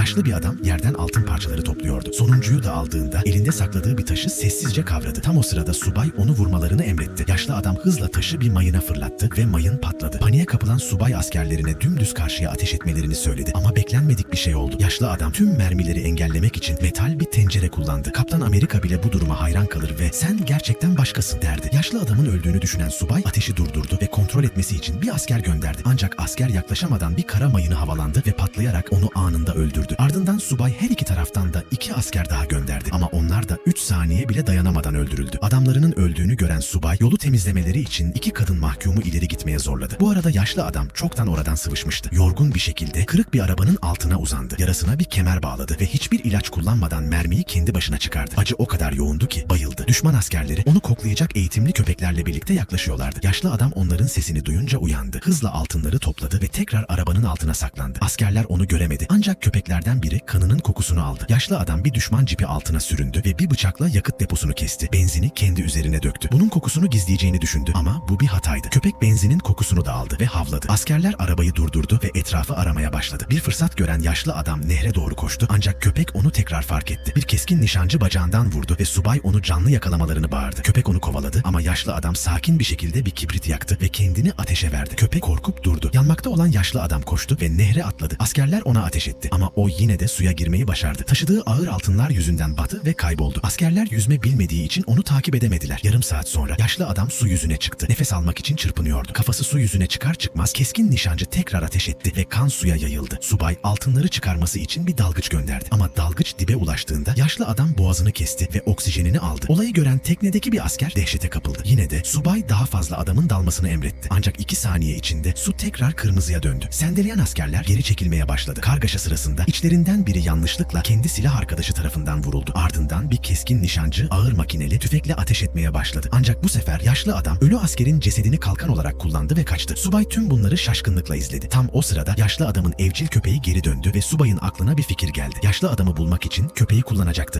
Yaşlı bir adam yerden altın parçaları topluyordu. Sonuncuyu da aldığında elinde sakladığı bir taşı sessizce kavradı. Tam o sırada subay onu vurmalarını emretti. Yaşlı adam hızla taşı bir mayına fırlattı ve mayın patladı. Paniğe kapılan subay askerlerine dümdüz karşıya ateş etmelerini söyledi. Ama beklenmedik bir şey oldu. Yaşlı adam tüm mermileri engellemek için metal bir tencere kullandı. Kaptan Amerika bile bu duruma hayran kalır ve sen gerçekten başkasın derdi. Yaşlı adamın öldüğünü düşünen subay ateşi durdurdu ve kontrol etmesi için bir asker gönderdi. Ancak asker yaklaşamadan bir kara mayını havalandı ve patlayarak onu anında öldürdü. Ardından subay her iki taraftan da iki asker daha gönderdi. Ama onlar da 3 saniye bile dayanamadan öldürüldü. Adamlarının öldüğünü gören subay yolu temizlemeleri için iki kadın mahkumu ileri gitmeye zorladı. Bu arada yaşlı adam çoktan oradan sıvışmıştı. Yorgun bir şekilde kırık bir arabanın altına uzandı. Yarasına bir kemer bağladı ve hiçbir ilaç kullanmadan mermiyi kendi başına çıkardı. Acı o kadar yoğundu ki bayıldı. Düşman askerleri onu koklayacak eğitimli köpeklerle birlikte yaklaşıyorlardı. Yaşlı adam onların sesini duyunca uyandı. Hızla altınları topladı ve tekrar arabanın altına saklandı. Askerler onu göremedi. Ancak köpeklerden biri kanının kokusunu aldı. Yaşlı adam bir düşman cipi altına süründü ve bir bıçakla yakıt deposunu kesti. Benzini kendi üzerine döktü. Bunun kokusunu gizleyeceğini düşündü ama bu bir hataydı. Köpek benzinin kokusunu da aldı ve havladı. Askerler arabayı durdurdu ve etrafı aramaya başladı. Bir fırsat gören yaşlı adam nehre doğru koştu ancak köpek onu tekrar fark etti. Bir keskin nişancı bacağından vurdu ve subay onu canlı yakalamalarını bağırdı. Köpek onu kovaladı ama yaşlı adam sakin bir şekilde bir kibrit yaktı ve kendini ateşe verdi. Köpek korkup durdu. Yanmakta olan yaşlı adam koştu ve nehre atladı. Askerler ona ateş etti ama o yine de suya girmeyi başardı. Taşıdığı ağır altınlar yüzünden batı ve kayboldu. Askerler yüzme bilmediği için onu takip edemediler. Yarım saat sonra yaşlı adam su yüzüne çıktı. Nefes almak için çırpınıyordu. Kafası su yüzüne çıkar çıkmaz keskin nişancı tekrar ateş etti ve kan suya yayıldı. Subay altınları çıkarması için bir dalgıç gönderdi. Ama dalgıç dibe ulaştığında yaşlı adam boğazını kesti ve oksijenini aldı. Olayı gören teknedeki bir asker dehşete kapıldı. Yine de subay daha fazla adamın dalmasını emretti. Ancak iki saniye içinde su tekrar kırmızıya döndü. Sendeleyen askerler geri çekilmeye başladı. Kargaşa sırasında içlerinden biri yanlışlıkla kendi silah arkadaşı tarafından vuruldu. Ardından bir keskin nişancı ağır makineli tüfekle ateş etmeye başladı. Ancak bu sefer yaşlı adam ölü askerin cesedini kalkan olarak kullandı ve kaçtı. Subay tüm bunları şaşkınlıkla izledi. Tam o sırada yaşlı adamın evcil köpeği geri döndü ve subayın aklına bir fikir geldi. Yaşlı adamı bulmak için köpeği kullanacaktı.